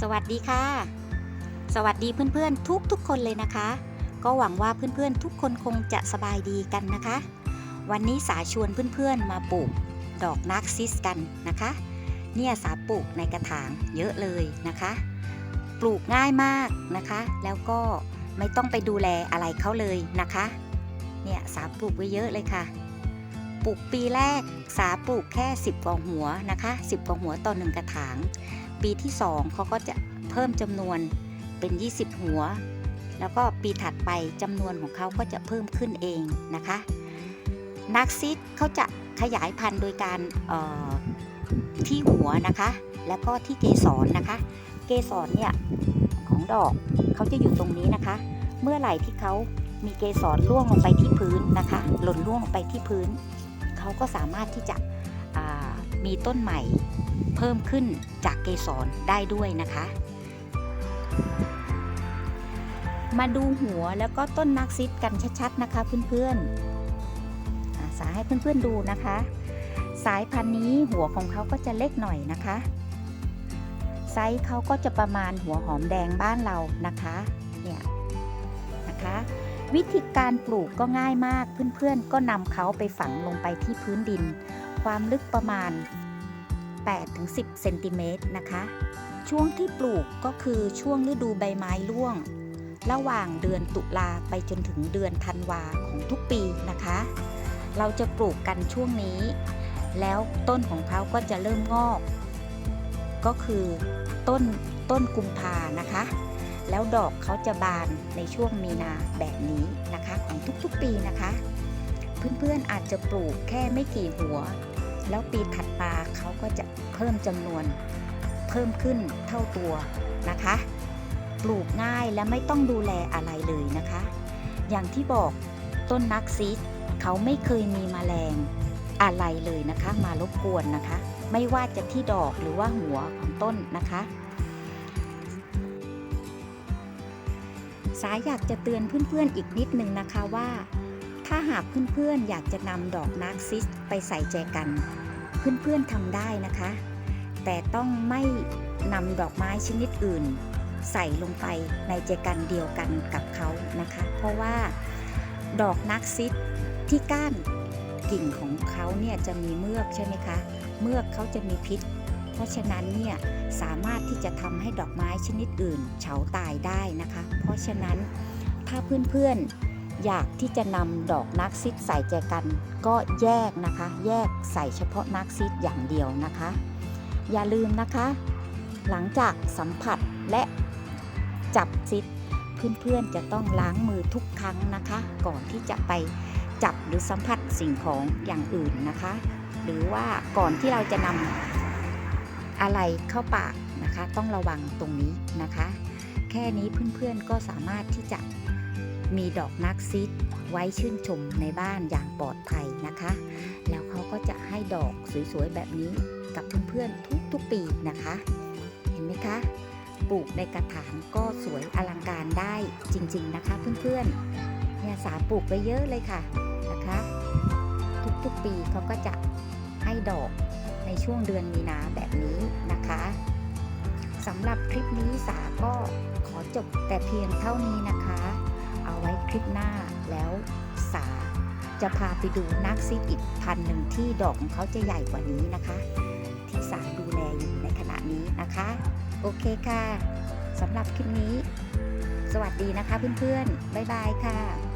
สวัสดีค่ะ สวัสดีเพื่อนๆทุกทุกๆคนเลยนะคะ ก็หวังว่าเพื่อนๆ ทุกคนคงจะสบายดีกันนะคะ วันนี้สาชวนเพื่อนๆ มาปลูกดอกนาร์ซิสกันนะคะ เนี่ยสาปลูกในกระถางเยอะเลยนะคะ ปลูกง่ายมากนะคะ แล้วก็ไม่ต้องไปดูแลอะไรเขาเลยนะคะ เนี่ยสาปลูกไว้เยอะเลยค่ะ ปลูกปีแรกสาปลูกแค่ 10กว่าหัวนะคะ 10กว่าหัวต่อหนึ่งกระถาง ปีที่ 2เขาก็จะเพิ่มจำนวนเป็น 20 หัว แล้วก็ปีถัดไปจำนวนของเขาก็จะเพิ่มขึ้นเองนะคะ นักซิดเขาจะขยายพันธุ์โดยการออที่หัวนะคะ แล้วก็ที่เกสรนะคะ เกสรเนี่ยของดอกเขาจะอยู่ตรงนี้นะคะ เมื่อไหร่ที่เขามีเกสรร่วงลงไปที่พื้นนะคะ หล่นร่วงลงไปที่พื้น เขาก็สามารถที่จะมีต้นใหม่ เพิ่มขึ้นจากเกสรได้ด้วยนะคะ มาดูหัวแล้วก็ต้นนักซิดกันชัดๆนะคะเพื่อนๆสาให้เพื่อนๆดูนะคะ สายพันธุ์นี้หัวของเขาก็จะเล็กหน่อยนะคะไซส์เขาก็จะประมาณหัวหอมแดงบ้านเรานะคะเนี่ยนะคะวิธีการปลูกก็ง่ายมากเพื่อนๆ ก็นำเขาไปฝังลงไปที่พื้นดิน ความลึกประมาณ 8-10เซนติเมตรนะคะ ช่วงที่ปลูกก็คือช่วงฤดูใบไม้ร่วง ระหว่างเดือนตุลาไปจนถึงเดือนธันวาของทุกปีนะคะ เราจะปลูกกันช่วงนี้ แล้วต้นของเขาก็จะเริ่มงอก ก็คือต้นต้นกุมภานะคะ แล้วดอกเขาจะบานในช่วงมีนาแบบนี้นะคะของทุกๆปีนะคะ เพื่อนๆอาจจะปลูกแค่ไม่กี่หัว แล้วปีถัดมาเขาก็จะเพิ่มจำนวนเพิ่มขึ้นเท่าตัวนะคะ ปลูกง่ายและไม่ต้องดูแลอะไรเลยนะคะ อย่างที่บอกต้นนักซีดเขาไม่เคยมีแมลงอะไรเลยนะคะ มารบกวนนะคะ ไม่ว่าจะที่ดอกหรือว่าหัวของต้นนะคะ สายอยากจะเตือนเพื่อนๆอีกนิดนึงนะคะว่า ถ้าหากเพื่อนๆอยากจะนำดอกนาร์ซิสไปใส่แจกัน เพื่อนๆทำได้นะคะ แต่ต้องไม่นำดอกไม้ชนิดอื่น ใส่ลงไปในแจกันเดียวกันกับเขานะคะ เพราะว่าดอกนาร์ซิสที่ก้านกิ่งของเขาเนี่ยจะมีเมือกใช่ไหมคะ เมือกเขาจะมีพิษ เพราะฉะนั้นเนี่ยสามารถที่จะทำให้ดอกไม้ชนิดอื่น เฉาตายได้นะคะ เพราะฉะนั้นถ้าเพื่อนๆ อยากที่จะนำดอกนักซิดใส่แจกันก็แยกนะคะ แยกใส่เฉพาะนักซิดอย่างเดียวนะคะ อย่าลืมนะคะ หลังจากสัมผัสและจับซิดเพื่อนๆจะต้องล้างมือทุกครั้งนะคะ ก่อนที่จะไปจับหรือสัมผัสสิ่งของอย่างอื่นนะคะ หรือว่าก่อนที่เราจะนำอะไรเข้าปากนะคะ ต้องระวังตรงนี้นะคะ แค่นี้เพื่อนๆก็สามารถที่จะ มีดอกนักซิดไว้ชื่นชมในบ้านอย่างปลอดภัยนะคะ แล้วเขาก็จะให้ดอกสวยๆแบบนี้กับเพื่อนๆทุกๆปีนะคะ เห็นไหมคะ ปลูกในกระถางก็สวยอลังการได้จริงๆนะคะเพื่อนๆเนี่ยสาปลูกไปเยอะเลยค่ะนะคะ ทุกๆปีเขาก็จะให้ดอกในช่วงเดือนมีนาแบบนี้นะคะสำหรับคลิปนี้สาก็ขอจบแต่เพียงเท่านี้นะคะ เอาไว้คลิปหน้าแล้วสาจะพาไปดูนักซิดอีกพันหนึ่งที่ดอกของเขาจะใหญ่กว่านี้นะคะ ที่สาดูแลอยู่ในขณะนี้นะคะ โอเคค่ะสำหรับคลิปนี้ สวัสดีนะคะเพื่อนๆ บ๊ายบายค่ะ